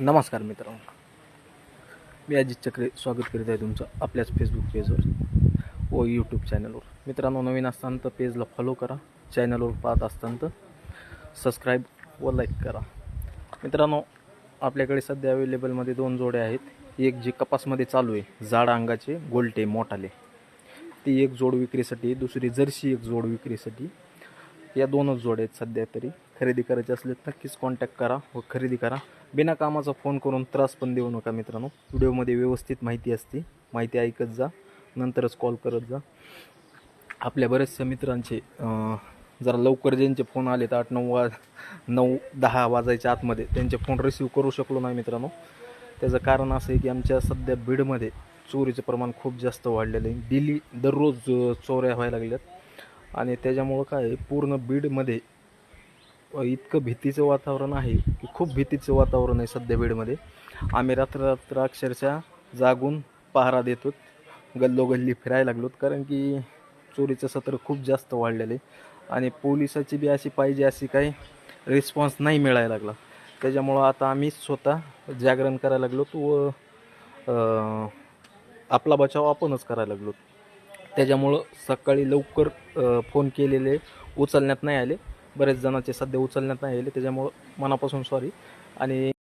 नमस्कार मित्रांनो. मी अजित चक्रे स्वागत करीत आहे तुमचं आपल्याच फेसबुक पेजवर व यूट्यूब चॅनलवर मित्रांनो नवीन असताना तर पेजला फॉलो करा चॅनलवर पाहत असताना तर सबस्क्राईब व लाईक करा. मित्रांनो आपल्याकडे सध्या अवेलेबलमध्ये दोन जोड्या आहेत. एक जी कपासमध्ये चालू आहे जाड अंगाचे गोलटे मोठाले. ती एक जोड विक्रीसाठी दुसरी जर्सी एक जोड विक्रीसाठी या दोनच जोड्या आहेत सध्या तरी. खरेदी करायची असले नक्कीच कॉन्टॅक्ट करा व खरेदी करा. बिना कामाचा फोन करून त्रास पण देऊ नका मित्रांनो. व्हिडिओमध्ये व्यवस्थित माहिती असते. माहिती ऐकत जा. नंतरच कॉल करत जा. आपल्या बऱ्याचशा मित्रांचे जरा लवकर ज्यांचे फोन आले तर आठ नऊ वा नऊ दहा वाजायच्या आतमध्ये त्यांचे फोन रिसीव करू शकलो नाही मित्रांनो. त्याचं कारण असं आहे की आमच्या सध्या बीडमध्ये चोरीचं प्रमाण खूप जास्त वाढलेलं आहे. डेली दररोज चोऱ्या व्हायला लागल्यात. आणि त्याच्यामुळं काय आहे, पूर्ण बीडमध्ये इतकं भीतीचं वातावरण आहे की खूप भीतीचं वातावरण आहे सध्या बीडमध्ये. आम्ही रात्र रात्र अक्षरशः जागून पहारा देतो गल्लोगल्ली फिरायला लागलोत कारण की चोरीचं सत्र खूप जास्त वाढलेलं आहे. आणि पोलिसाची बी अशी पाहिजे अशी काही रिस्पॉन्स नाही मिळायला लागला. त्याच्यामुळं आता आम्ही स्वतः जागरण करायला लागलोत व आपला बचाव आपणच करायला लागलो त्याच्यामुळं सकाळी लवकर फोन केलेले उचलण्यात नाही आले. बरेच जणांचे सध्या उचलण्यात नाही आले त्याच्यामुळं मनापासून सॉरी आणि